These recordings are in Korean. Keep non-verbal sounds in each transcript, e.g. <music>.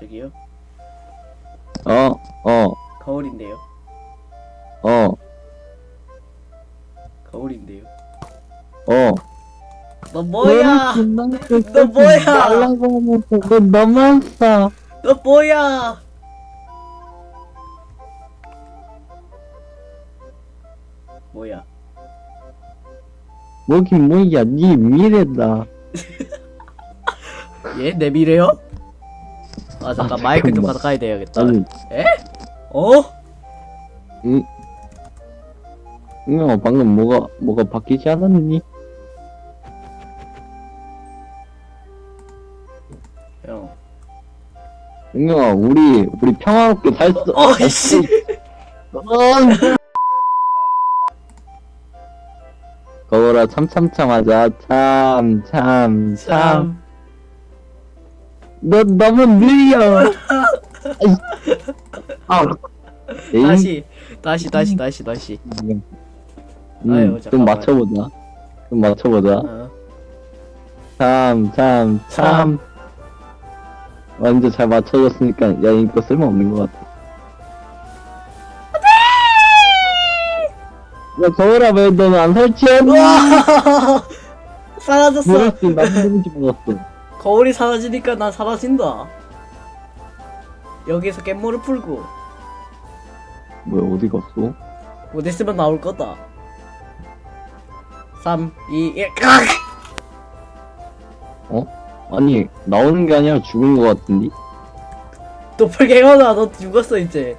저기요? 어, 어, 거울인데요. 어, 거울인데요. 어. 너 뭐야? 너 뭐야? 말라고 하면서 너 너만 싸. 너 뭐야? 뭐야? 뭐긴 뭐야, 니 미래다. 얘? <laughs> 내 미래요? 아 잠깐 아, 마이크 좀 잠깐만. 가까이 대야겠다. 아니, 어? 응. 응, 방금 뭐가, 뭐가 바뀌지 않았니? 형. 응영아, 우리, 우리 평화롭게 살 수, 어 이씨. 어, 거울아, 참참참 하자. 참, 참, 참. 참. 너 너무 느려. 아, 에잉? 다시 다시 다시 다시 다시. 음, 아유, 좀 잠깐만. 맞춰보자. 좀 맞춰보자. 어. 참, 참, 참. 참. 완전 잘 맞춰줬으니까, 야, 이거 쓸모없는 것 같아. 야, 거울아, 왜 너는 안 설치했니? 우와! <laughs> 사라졌어. 모르겠지, 나도 지 먹었어. 거울이 사라지니까 난 사라진다. 여기서 깻모를 풀고 뭐야, 어디 갔어? 곧 있으면 나올 거다. 3, 2, 1, 깍! 아니, 나오는 게 아니라 죽은 것 같은데? 도플갱어다, 너 죽었어, 이제.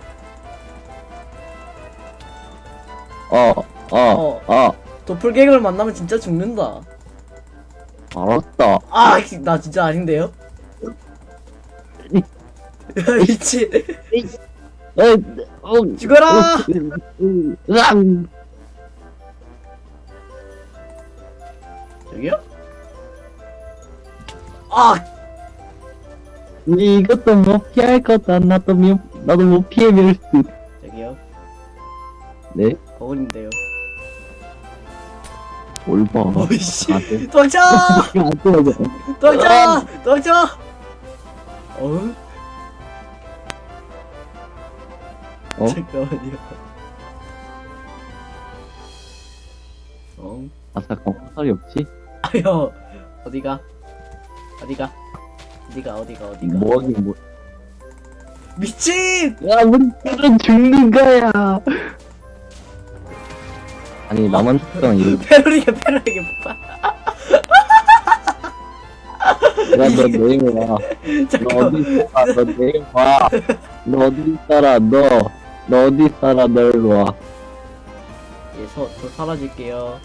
아, 아, 어. 아, 도플갱어를 만나면 진짜 죽는다. 알았다. 아, 나 진짜 아닌데요? <laughs> 미친. 에, 어, 죽어라! 어, 으, 으악! 저기요? 아! 니 이것도 못 피할 거다. 나도 미, 나도 못 피해 밀 수. 저기요? 네? 거울인데요. 뭘 봐. 어이씨. 아, 네. 도망쳐! <laughs> 안 떨어져. 도망쳐! 도망쳐! 어? 어? 잠깐만요. 어? 아, 잠깐, 화살이 없지? 아여 어디가? 어디가? 어디가 어디가 어디가? 뭐 하긴 뭐. 미친! 야, 문들은 죽는 거야. 아니, 나만 죽잖아, 이거. 페로리게 페로리게 봐. <laughs> 야, 너 내일 와. <laughs> 너 잠깐. 어디 있어? 너 내일 와. 너 어디 살아, 너. 너 어디 살아, 너 일로 와. 예, 서, 저 사라질게요.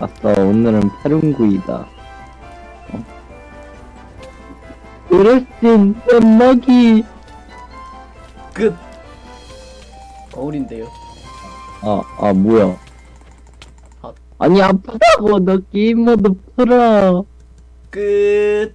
아싸, 오늘은 페룬구이다. 어? 그릇진 엿먹이. 끝. 거울인데요. 아, 아, 뭐야. 아. 아니, 아프다고. 너 게임 모드 풀어. 끝.